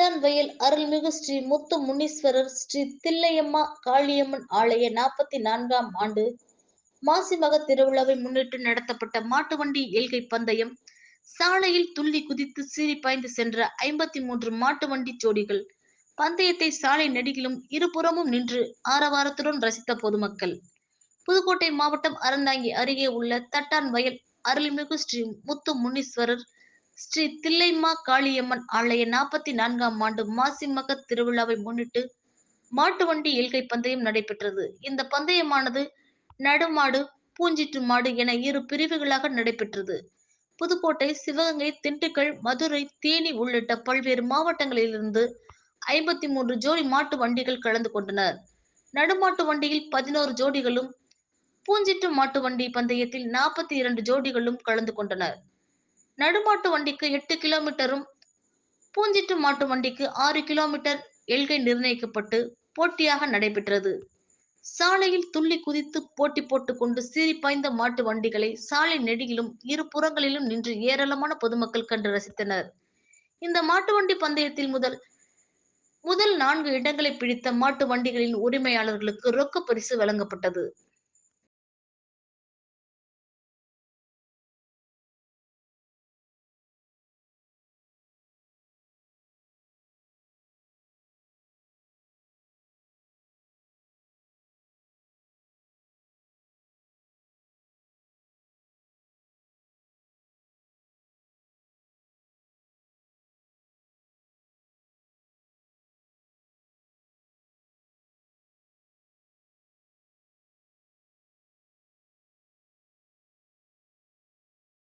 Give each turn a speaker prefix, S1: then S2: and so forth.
S1: தட்டான்வயல் அருள்மிகு ஸ்ரீ முத்து முனீஸ்வரர் ஸ்ரீ தில்லையம்மா காளியம்மன் ஆலய நாற்பத்தி நான்காம் ஆண்டு மாசிமக திருவிழாவை முன்னிட்டு நடத்தப்பட்ட மாட்டு வண்டி ஏல்கை பந்தயம் சாலையில் துள்ளி குதித்து சீறி பாய்ந்து சென்ற ஐம்பத்தி மூன்று மாட்டு வண்டி ஜோடிகள் பந்தயத்தை சாலை நெடுகிலும் இருபுறமும் நின்று ஆரவாரத்துடன் ரசித்த பொதுமக்கள். புதுக்கோட்டை மாவட்டம் அறந்தாங்கி அருகே உள்ள தட்டான் வயல் அருள்மிகு ஸ்ரீ முத்து முனீஸ்வரர் ஸ்ரீ தில்லைம்மா காளியம்மன் ஆலய நாற்பத்தி நான்காம் ஆண்டு மாசிமக திருவிழாவை முன்னிட்டு மாட்டு வண்டி எல்கை பந்தயம் நடைபெற்றது. இந்த பந்தயமானது நடுமாடு பூஞ்சிற்று மாடு என இரு பிரிவுகளாக நடைபெற்றது. புதுக்கோட்டை சிவகங்கை திண்டுக்கல் மதுரை தேனி உள்ளிட்ட பல்வேறு மாவட்டங்களிலிருந்து ஐம்பத்தி மூன்று ஜோடி மாட்டு வண்டிகள் கலந்து கொண்டனர். நடுமாட்டு வண்டியில் பதினோரு ஜோடிகளும் பூஞ்சிட்டு மாட்டு வண்டி பந்தயத்தில் நாற்பத்தி இரண்டு ஜோடிகளும் கலந்து கொண்டனர். நடுமாட்டு வண்டிக்கு எட்டு கிலோமீட்டரும் பூஞ்சிட்டு மாட்டு வண்டிக்கு ஆறு கிலோமீட்டர் எல்கை நிர்ணயிக்கப்பட்டு போட்டியாக நடைபெற்றது. சாலையில் துள்ளி குதித்து போட்டி போட்டுக்கொண்டு சீறி பாய்ந்த மாட்டு வண்டிகளை சாலை நெடுகிலும் இரு புறங்களிலும் நின்று ஏராளமான பொதுமக்கள் கண்டு ரசித்தனர். இந்த மாட்டு வண்டி பந்தயத்தில் முதல் முதல் நான்கு இடங்களை பிடித்த மாட்டு வண்டிகளின் உரிமையாளர்களுக்கு ரொக்க பரிசு வழங்கப்பட்டது.